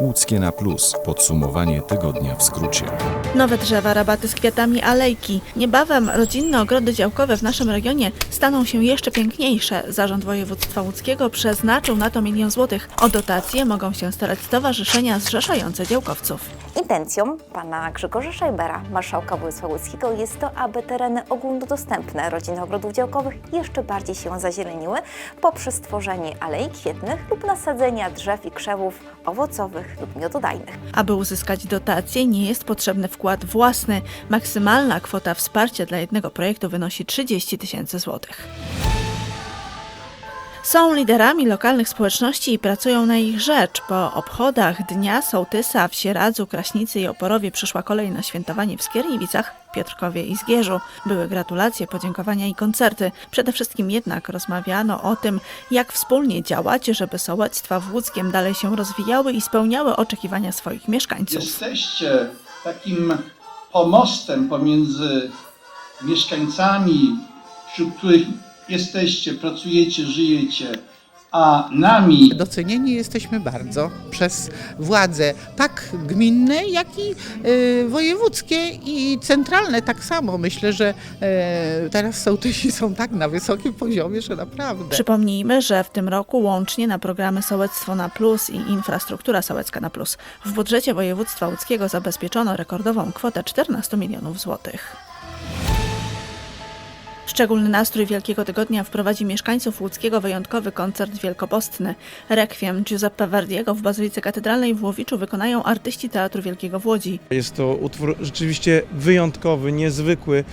Łódzkie na plus. Podsumowanie tygodnia w skrócie. Nowe drzewa, rabaty z kwiatami, alejki. Niebawem rodzinne ogrody działkowe w naszym regionie staną się jeszcze piękniejsze. Zarząd Województwa Łódzkiego przeznaczył na to milion złotych. O dotacje mogą się starać stowarzyszenia zrzeszające działkowców. Intencją pana Grzegorza Szajbera, marszałka województwa łódzkiego, jest to, aby tereny ogólnodostępne rodzinnych ogrodów działkowych jeszcze bardziej się zazieleniły poprzez stworzenie alei kwietnych lub nasadzenia drzew i krzewów owocowych lub miododajnych. Aby uzyskać dotację, nie jest potrzebny wkład własny. Maksymalna kwota wsparcia dla jednego projektu wynosi 30 tysięcy złotych. Są liderami lokalnych społeczności i pracują na ich rzecz. Po obchodach Dnia Sołtysa w Sieradzu, Kraśnicy i Oporowie przyszła kolej na świętowanie w Skierniewicach, Piotrkowie i Zgierzu. Były gratulacje, podziękowania i koncerty. Przede wszystkim jednak rozmawiano o tym, jak wspólnie działać, żeby sołectwa w Łódzkiem dalej się rozwijały i spełniały oczekiwania swoich mieszkańców. Jesteście takim pomostem pomiędzy mieszkańcami, wśród których jesteście, pracujecie, żyjecie, a nami, Docenieni jesteśmy bardzo przez władze, tak gminne, jak i e, wojewódzkie i centralne tak samo. Myślę, że e, teraz sołtysi są tak na wysokim poziomie, że naprawdę. Przypomnijmy, że w tym roku łącznie na programy Sołectwo na Plus i Infrastruktura Sołecka na Plus w budżecie województwa łódzkiego zabezpieczono rekordową kwotę 14 milionów złotych. Szczególny nastrój Wielkiego Tygodnia wprowadzi mieszkańców łódzkiego wyjątkowy koncert wielkopostny. Rekwiem Giuseppe Verdiego w Bazylice Katedralnej w Łowiczu wykonają artyści Teatru Wielkiego w Łodzi. Jest to utwór rzeczywiście wyjątkowy, niezwykły,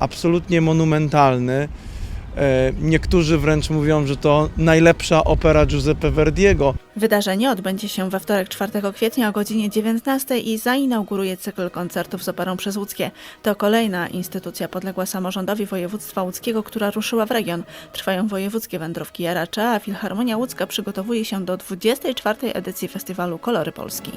absolutnie monumentalny. E, Niektórzy wręcz mówią, że to najlepsza opera Giuseppe Verdiego. Wydarzenie odbędzie się we wtorek 4 kwietnia o godzinie 19 i zainauguruje cykl koncertów z operą przez Łódzkie. To kolejna instytucja podległa samorządowi województwa łódzkiego, która ruszyła w region. Trwają wojewódzkie wędrówki Jaracza, a Filharmonia Łódzka przygotowuje się do 24 edycji festiwalu Kolory Polski.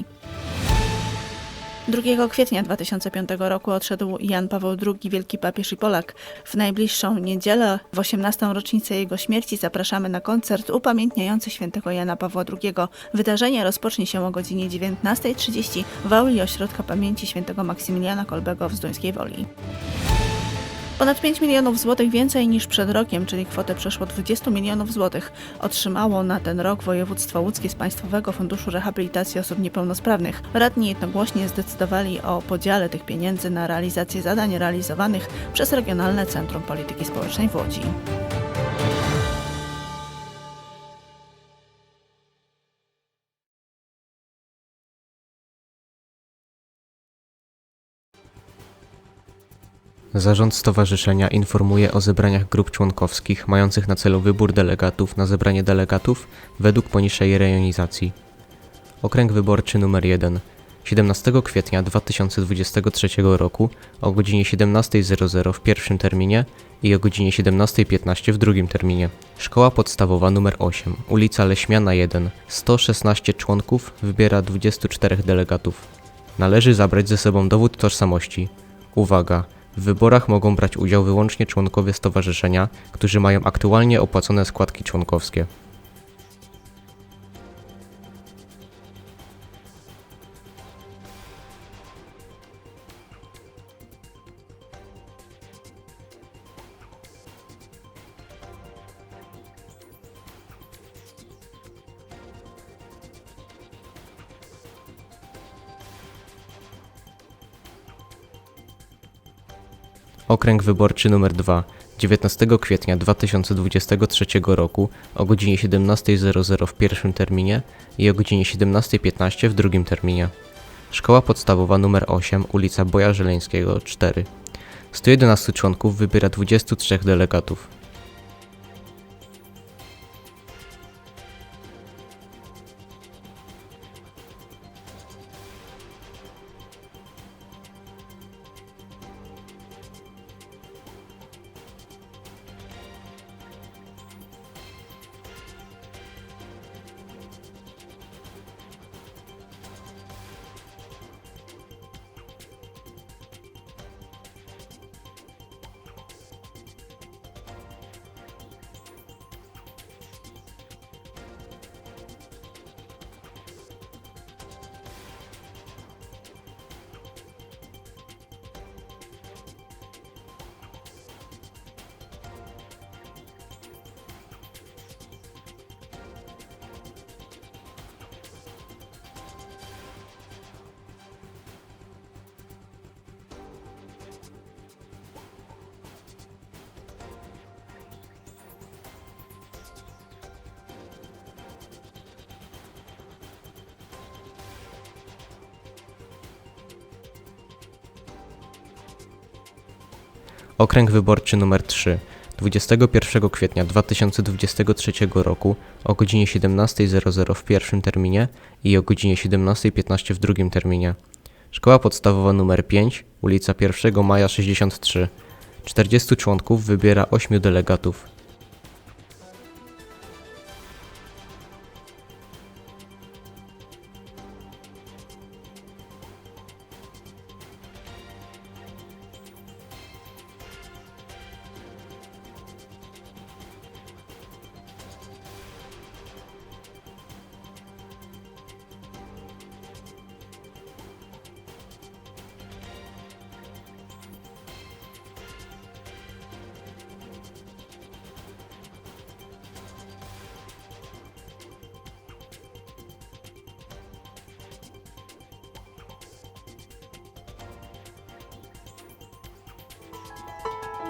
2 kwietnia 2005 roku odszedł Jan Paweł II, wielki papież i Polak. W najbliższą niedzielę, w 18. rocznicę jego śmierci, zapraszamy na koncert upamiętniający świętego Jana Pawła II. Wydarzenie rozpocznie się o godzinie 19.30 w auli Ośrodka Pamięci Świętego Maksymiliana Kolbego w Zduńskiej Woli. Ponad 5 milionów złotych więcej niż przed rokiem, czyli kwotę przeszło 20 milionów złotych, otrzymało na ten rok województwo łódzkie z Państwowego Funduszu Rehabilitacji Osób Niepełnosprawnych. Radni jednogłośnie zdecydowali o podziale tych pieniędzy na realizację zadań realizowanych przez Regionalne Centrum Polityki Społecznej w Łodzi. Zarząd Stowarzyszenia informuje o zebraniach grup członkowskich mających na celu wybór delegatów na zebranie delegatów według poniższej rejonizacji. Okręg wyborczy numer 1 17 kwietnia 2023 roku o godzinie 17.00 w pierwszym terminie i o godzinie 17.15 w drugim terminie. Szkoła podstawowa numer 8, ulica Leśmiana 1, 116 członków wybiera 24 delegatów. Należy zabrać ze sobą dowód tożsamości. Uwaga! W wyborach mogą brać udział wyłącznie członkowie stowarzyszenia, którzy mają aktualnie opłacone składki członkowskie. Okręg wyborczy numer 2 19 kwietnia 2023 roku o godzinie 17.00 w pierwszym terminie i o godzinie 17.15 w drugim terminie. Szkoła podstawowa numer 8, ulica Boja Żeleńskiego 4. 111 członków wybiera 23 delegatów. Okręg wyborczy numer 3 21 kwietnia 2023 roku o godzinie 17.00 w pierwszym terminie i o godzinie 17.15 w drugim terminie. Szkoła podstawowa numer 5, ulica 1 Maja 63. 40 członków wybiera 8 delegatów.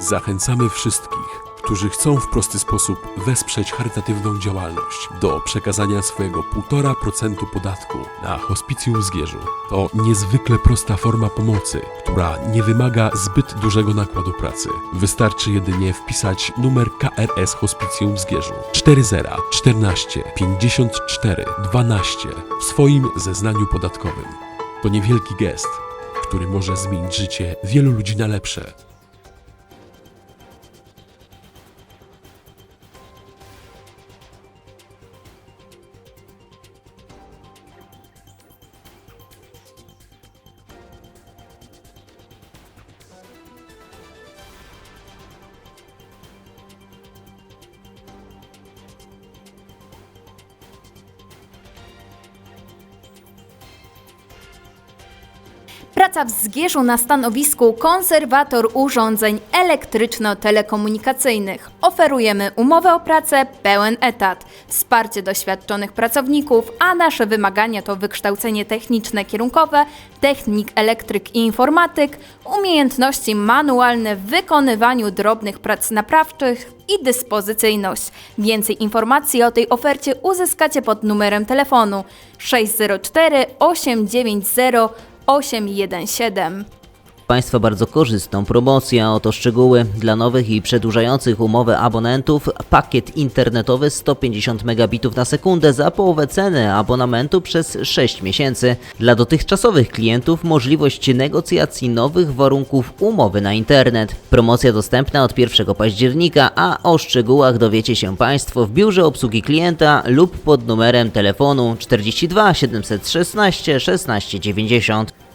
Zachęcamy wszystkich, którzy chcą w prosty sposób wesprzeć charytatywną działalność do przekazania swojego 1,5% podatku na hospicjum Zgierzu. To niezwykle prosta forma pomocy, która nie wymaga zbyt dużego nakładu pracy. Wystarczy jedynie wpisać numer KRS Hospicjum Zgierzu 40 14 54 12 w swoim zeznaniu podatkowym. To niewielki gest, który może zmienić życie wielu ludzi na lepsze. W Zgierzu na stanowisku konserwator urządzeń elektryczno-telekomunikacyjnych. Oferujemy umowę o pracę, pełen etat, wsparcie doświadczonych pracowników, a nasze wymagania to wykształcenie techniczne kierunkowe, technik elektryk i informatyk, umiejętności manualne w wykonywaniu drobnych prac naprawczych i dyspozycyjność. Więcej informacji o tej ofercie uzyskacie pod numerem telefonu 604 890 817. Państwa bardzo korzystną promocję, oto szczegóły. Dla nowych i przedłużających umowę abonentów pakiet internetowy 150 megabitów na sekundę za połowę ceny abonamentu przez 6 miesięcy. Dla dotychczasowych klientów możliwość negocjacji nowych warunków umowy na internet. Promocja dostępna od 1 października, a o szczegółach dowiecie się Państwo w biurze obsługi klienta lub pod numerem telefonu 42 716 1690.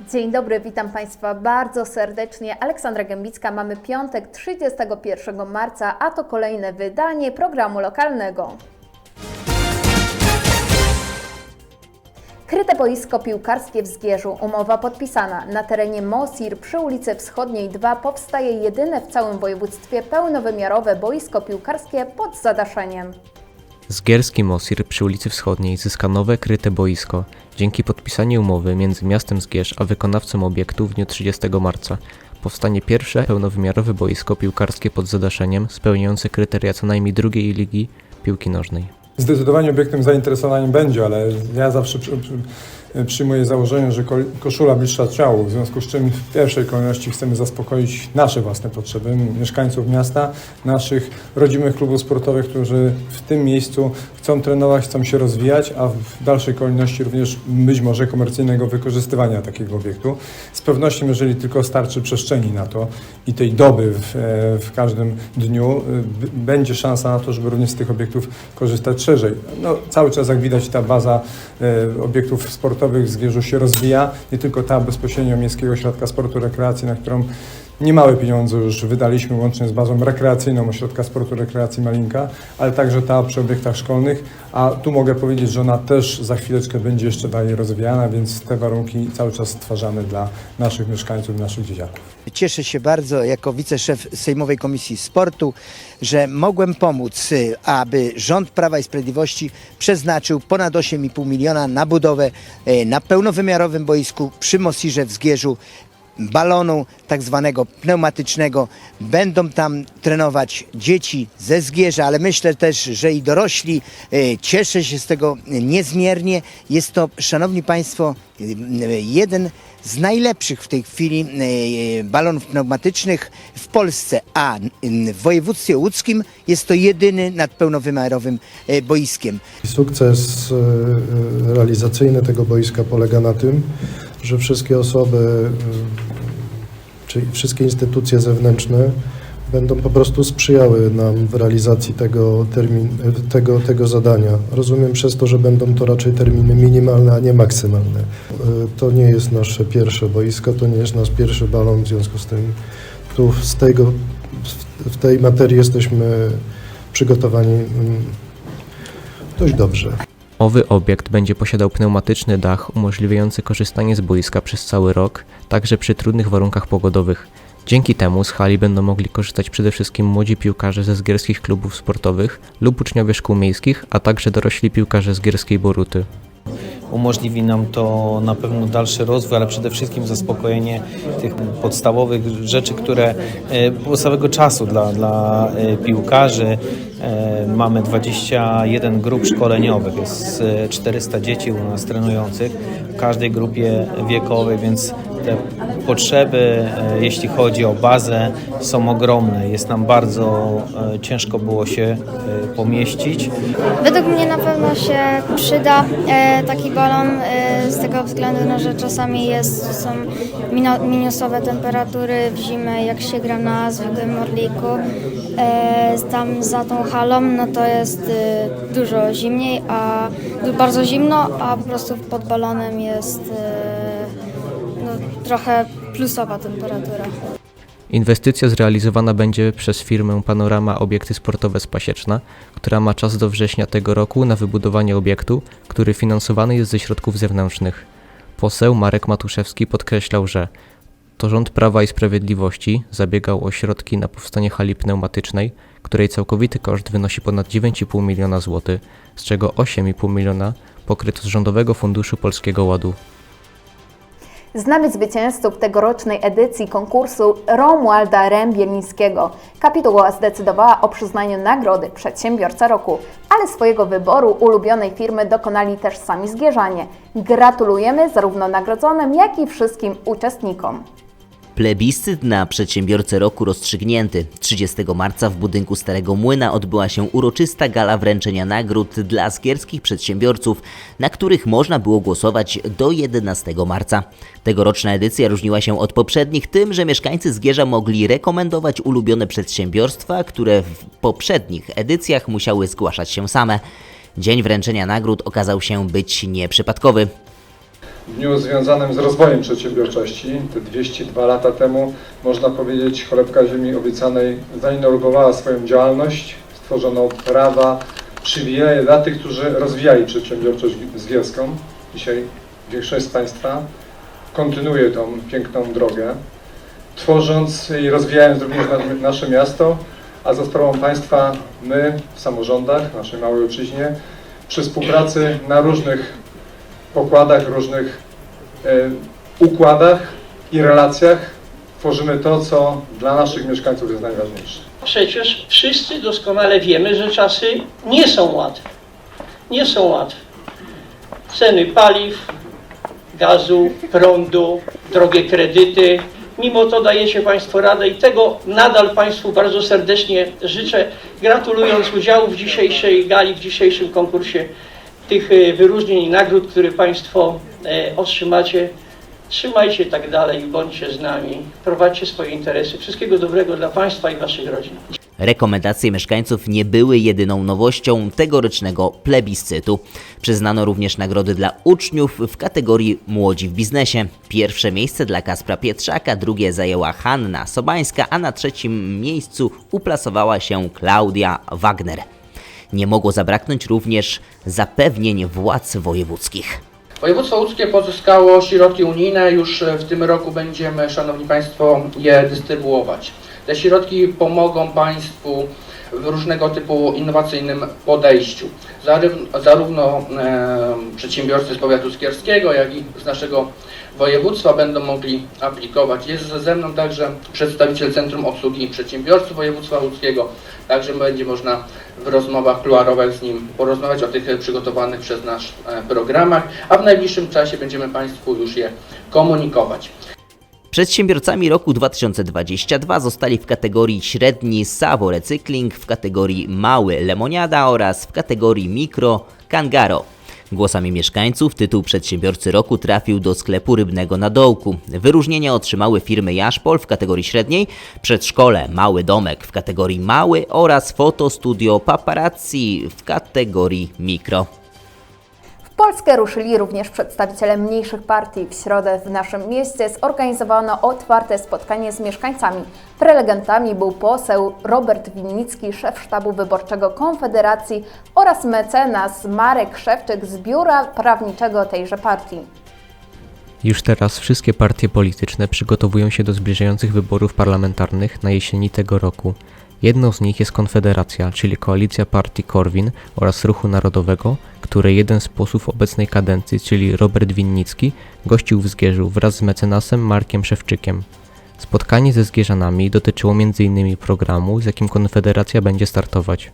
Dzień dobry, witam Państwa bardzo serdecznie. Aleksandra Gębicka, mamy piątek 31 marca, a to kolejne wydanie programu lokalnego. Kryte boisko piłkarskie w Zgierzu. Umowa podpisana. Na terenie Mosir przy ulicy Wschodniej 2 powstaje jedyne w całym województwie pełnowymiarowe boisko piłkarskie pod zadaszeniem. Zgierski Mosir przy ulicy Wschodniej zyska nowe kryte boisko dzięki podpisaniu umowy między miastem Zgierz a wykonawcą obiektu w dniu 30 marca. Powstanie pierwsze pełnowymiarowe boisko piłkarskie pod zadaszeniem spełniające kryteria co najmniej drugiej ligi piłki nożnej. Zdecydowanie obiektem zainteresowania będzie, ale ja zawsze przy, przy, przyjmuję założenie, że ko- koszula bliższa ciału, w związku z czym w pierwszej kolejności chcemy zaspokoić nasze własne potrzeby, mieszkańców miasta, naszych rodzimych klubów sportowych, którzy w tym miejscu chcą trenować, chcą się rozwijać, a w dalszej kolejności również być może komercyjnego wykorzystywania takiego obiektu. Z pewnością, jeżeli tylko starczy przestrzeni na to i tej doby w, e, w każdym dniu, b- będzie szansa na to, żeby również z tych obiektów korzystać szerzej. No, cały czas, jak widać, ta baza e, obiektów sportowych w Zgierzu się rozwija. Nie tylko ta bezpośrednio Miejskiego Ośrodka Sportu Rekreacji, na którą niemałe pieniądze już wydaliśmy łącznie z bazą rekreacyjną Ośrodka Sportu Rekreacji Malinka, ale także ta przy obiektach szkolnych a tu mogę powiedzieć, że ona też za chwileczkę będzie jeszcze dalej rozwijana, więc te warunki cały czas stwarzamy dla naszych mieszkańców, naszych dzieciaków. Cieszę się bardzo jako wiceszef Sejmowej Komisji Sportu, że mogłem pomóc, aby rząd Prawa i Sprawiedliwości przeznaczył ponad 8,5 miliona na budowę y, na pełnowymiarowym boisku przy Mosirze w Zgierzu balonu tak zwanego pneumatycznego. Będą tam trenować dzieci ze Zgierza, ale myślę też, że i dorośli. Y, Cieszę się z tego niezmiernie. Jest to, szanowni państwo, y, jeden z najlepszych w tej chwili y, balonów pneumatycznych w Polsce, a w województwie łódzkim jest to jedyny nad pełnowymiarowym boiskiem. Sukces e, realizacyjny tego boiska polega na tym, że wszystkie osoby, e, czyli wszystkie instytucje zewnętrzne będą po prostu sprzyjały nam w realizacji tego, termin, tego, tego zadania. Rozumiem przez to, że będą to raczej terminy minimalne, a nie maksymalne. E, To nie jest nasze pierwsze boisko, to nie jest nasz pierwszy balon, w związku z tym tu z tego, w- w tej materii jesteśmy przygotowani mm, dość dobrze. Owy obiekt będzie posiadał pneumatyczny dach umożliwiający korzystanie z boiska przez cały rok, także przy trudnych warunkach pogodowych. Dzięki temu z hali będą mogli korzystać przede wszystkim młodzi piłkarze ze zgierskich klubów sportowych lub uczniowie szkół miejskich, a także dorośli piłkarze z Gierskiej Boruty. Umożliwi nam to na pewno dalszy rozwój, ale przede wszystkim zaspokojenie tych podstawowych rzeczy, które e, podstawowego czasu dla, dla e, piłkarzy. E, Mamy 21 grup szkoleniowych, jest e, 400 dzieci u nas trenujących w każdej grupie wiekowej, więc te potrzeby, e, jeśli chodzi o bazę, są ogromne. Jest nam bardzo e, ciężko było się e, pomieścić. Według mnie na pewno się przyda taki balon z tego względu, no, że czasami jest, są minusowe temperatury w zimę, jak się gra na zwykłym orliku. Tam za tą halą no to jest dużo zimniej, a bardzo zimno, a po prostu pod balonem jest trochę plusowa temperatura. Inwestycja zrealizowana będzie przez firmę Panorama Obiekty Sportowe z Pasieczna, która ma czas do września tego roku na wybudowanie obiektu, który finansowany jest ze środków zewnętrznych. Poseł Marek Matuszewski podkreślał, że to rząd Prawa i Sprawiedliwości zabiegał o środki na powstanie hali pneumatycznej, której całkowity koszt wynosi ponad 9,5 miliona złotych, z czego 8,5 miliona pokryto z Rządowego Funduszu Polskiego Ładu. Znamy zwycięzców tegorocznej edycji konkursu Romualda Rębielińskiego. Kapituła zdecydowała o przyznaniu nagrody Przedsiębiorca Roku, ale swojego wyboru ulubionej firmy dokonali też sami zgierzanie. Gratulujemy zarówno nagrodzonym, jak i wszystkim uczestnikom. Plebiscyt na przedsiębiorcę roku rozstrzygnięty. 30 marca w budynku Starego Młyna odbyła się uroczysta gala wręczenia nagród dla skierskich przedsiębiorców, na których można było głosować do 11 marca. Tegoroczna edycja różniła się od poprzednich tym, że mieszkańcy Zgierza mogli rekomendować ulubione przedsiębiorstwa, które w poprzednich edycjach musiały zgłaszać się same. Dzień wręczenia nagród okazał się być nieprzypadkowy. W dniu związanym z rozwojem przedsiębiorczości, te 202 lata temu, można powiedzieć, cholebka ziemi obiecanej zainaugurowała swoją działalność, stworzono prawa, przywileje dla tych, którzy rozwijali przedsiębiorczość zgierską. Dzisiaj większość z Państwa kontynuuje tą piękną drogę, tworząc i rozwijając również na- nasze miasto, a za sprawą Państwa my w samorządach, naszej małej ojczyźnie, przy współpracy na różnych pokładach, różnych e, układach i relacjach tworzymy to, co dla naszych mieszkańców jest najważniejsze. Przecież wszyscy doskonale wiemy, że czasy nie są łatwe. Nie są łatwe. Ceny paliw, gazu, prądu, drogie kredyty. Mimo to dajecie Państwo radę i tego nadal Państwu bardzo serdecznie życzę, gratulując udziału w dzisiejszej gali, w dzisiejszym konkursie tych e, wyróżnień i nagród, które Państwo e, otrzymacie. Trzymajcie tak dalej, bądźcie z nami, prowadźcie swoje interesy. Wszystkiego dobrego dla Państwa i Waszych rodzin. Rekomendacje mieszkańców nie były jedyną nowością tegorocznego plebiscytu. Przyznano również nagrody dla uczniów w kategorii Młodzi w biznesie. Pierwsze miejsce dla Kaspra Pietrzaka, drugie zajęła Hanna Sobańska, a na trzecim miejscu uplasowała się Klaudia Wagner. Nie mogło zabraknąć również zapewnień władz wojewódzkich. Województwo łódzkie pozyskało środki unijne, już w tym roku będziemy, Szanowni Państwo, je dystrybuować. Te środki pomogą Państwu w różnego typu innowacyjnym podejściu. Zarówno, zarówno e, przedsiębiorcy z powiatu skierskiego, jak i z naszego województwa będą mogli aplikować. Jest ze mną także przedstawiciel Centrum Obsługi Przedsiębiorców Województwa Łódzkiego, także będzie można w rozmowach kuluarowych z nim porozmawiać o tych przygotowanych przez nas e, programach, a w najbliższym czasie będziemy Państwu już je komunikować. Przedsiębiorcami roku 2022 zostali w kategorii średni Savo Recykling, w kategorii mały Lemoniada oraz w kategorii mikro Kangaro. Głosami mieszkańców tytuł Przedsiębiorcy Roku trafił do sklepu rybnego na dołku. Wyróżnienia otrzymały firmy Jaszpol w kategorii średniej, Przedszkole Mały Domek w kategorii mały oraz Fotostudio Paparazzi w kategorii mikro. Polskę ruszyli również przedstawiciele mniejszych partii. W środę w naszym mieście zorganizowano otwarte spotkanie z mieszkańcami. Prelegentami był poseł Robert Winnicki, szef sztabu wyborczego Konfederacji oraz mecenas Marek Szewczyk z biura prawniczego tejże partii. Już teraz wszystkie partie polityczne przygotowują się do zbliżających wyborów parlamentarnych na jesieni tego roku. Jedną z nich jest Konfederacja, czyli koalicja partii Korwin oraz Ruchu Narodowego, której jeden z posłów obecnej kadencji, czyli Robert Winnicki, gościł w Zgierzu wraz z mecenasem Markiem Szewczykiem. Spotkanie ze Zgierzanami dotyczyło m.in. programu, z jakim Konfederacja będzie startować.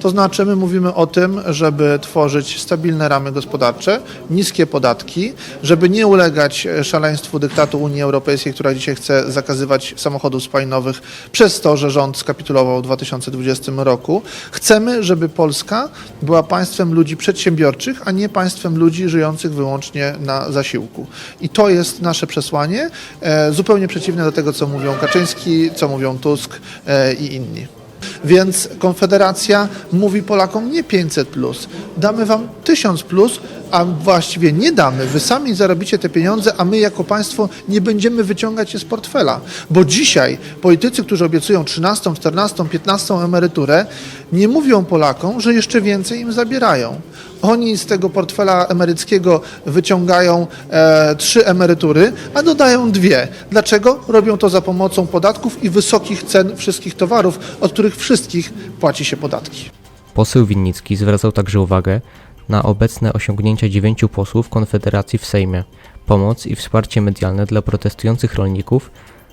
To znaczy, my mówimy o tym, żeby tworzyć stabilne ramy gospodarcze, niskie podatki, żeby nie ulegać szaleństwu dyktatu Unii Europejskiej, która dzisiaj chce zakazywać samochodów spalinowych przez to, że rząd skapitulował w 2020 roku. Chcemy, żeby Polska była państwem ludzi przedsiębiorczych, a nie państwem ludzi żyjących wyłącznie na zasiłku. I to jest nasze przesłanie, e, zupełnie przeciwne do tego, co mówią Kaczyński, co mówią Tusk e, i inni. Więc Konfederacja mówi Polakom nie 500, plus, damy wam 1000, plus, a właściwie nie damy. Wy sami zarobicie te pieniądze, a my jako państwo nie będziemy wyciągać je z portfela. Bo dzisiaj politycy, którzy obiecują 13, 14, 15 emeryturę, nie mówią Polakom, że jeszcze więcej im zabierają. Oni z tego portfela emeryckiego wyciągają e, trzy emerytury, a dodają dwie. Dlaczego? Robią to za pomocą podatków i wysokich cen wszystkich towarów, od których wszystkich płaci się podatki. Poseł Winnicki zwracał także uwagę na obecne osiągnięcia dziewięciu posłów Konfederacji w Sejmie, pomoc i wsparcie medialne dla protestujących rolników,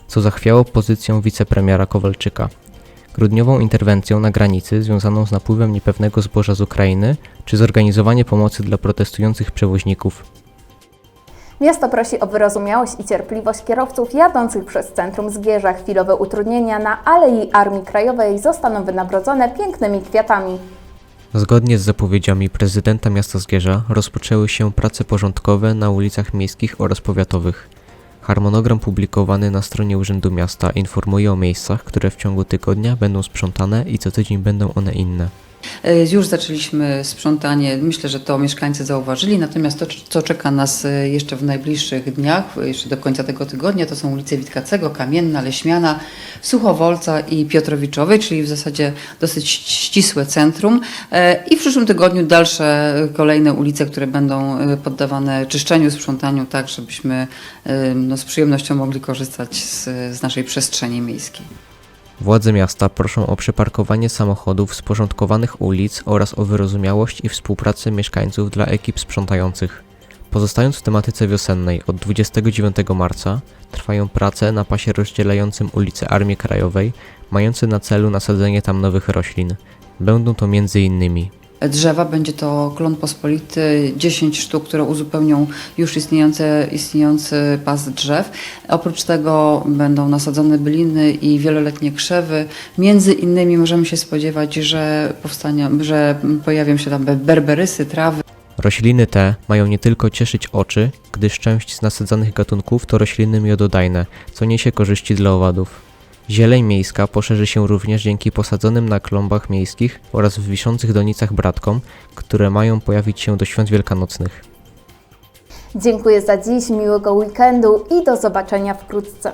co zachwiało pozycją wicepremiera Kowalczyka. Grudniową interwencją na granicy związaną z napływem niepewnego zboża z Ukrainy, czy zorganizowanie pomocy dla protestujących przewoźników. Miasto prosi o wyrozumiałość i cierpliwość kierowców jadących przez centrum Zgierza. Chwilowe utrudnienia na Alei Armii Krajowej zostaną wynagrodzone pięknymi kwiatami. Zgodnie z zapowiedziami prezydenta miasta Zgierza rozpoczęły się prace porządkowe na ulicach miejskich oraz powiatowych. Harmonogram publikowany na stronie Urzędu Miasta informuje o miejscach, które w ciągu tygodnia będą sprzątane i co tydzień będą one inne. E, Już zaczęliśmy sprzątanie, myślę, że to mieszkańcy zauważyli, natomiast to, co czeka nas e, jeszcze w najbliższych dniach, e, jeszcze do końca tego tygodnia, to są ulice Witkacego, Kamienna, Leśmiana, Suchowolca i Piotrowiczowej, czyli w zasadzie dosyć ścisłe centrum. I w przyszłym tygodniu dalsze kolejne ulice, które będą poddawane czyszczeniu, sprzątaniu, tak żebyśmy no, z przyjemnością mogli korzystać z, z naszej przestrzeni miejskiej. Władze miasta proszą o przeparkowanie samochodów z porządkowanych ulic oraz o wyrozumiałość i współpracę mieszkańców dla ekip sprzątających. Pozostając w tematyce wiosennej, od 29 marca trwają prace na pasie rozdzielającym ulicę Armii Krajowej, mające na celu nasadzenie tam nowych roślin. Będą to m.in. drzewa. Będzie to klon pospolity, 10 sztuk, które uzupełnią już istniejące, istniejący pas drzew. Oprócz tego będą nasadzone byliny i wieloletnie krzewy. Między innymi możemy się spodziewać, że, że pojawią się tam berberysy, trawy. Rośliny te mają nie tylko cieszyć oczy, gdyż część z nasadzanych gatunków to rośliny miododajne, co niesie korzyści dla owadów. Zieleń miejska poszerzy się również dzięki posadzonym na klombach miejskich oraz w wiszących donicach bratkom, które mają pojawić się do świąt wielkanocnych. Dziękuję za dziś, miłego weekendu i do zobaczenia wkrótce.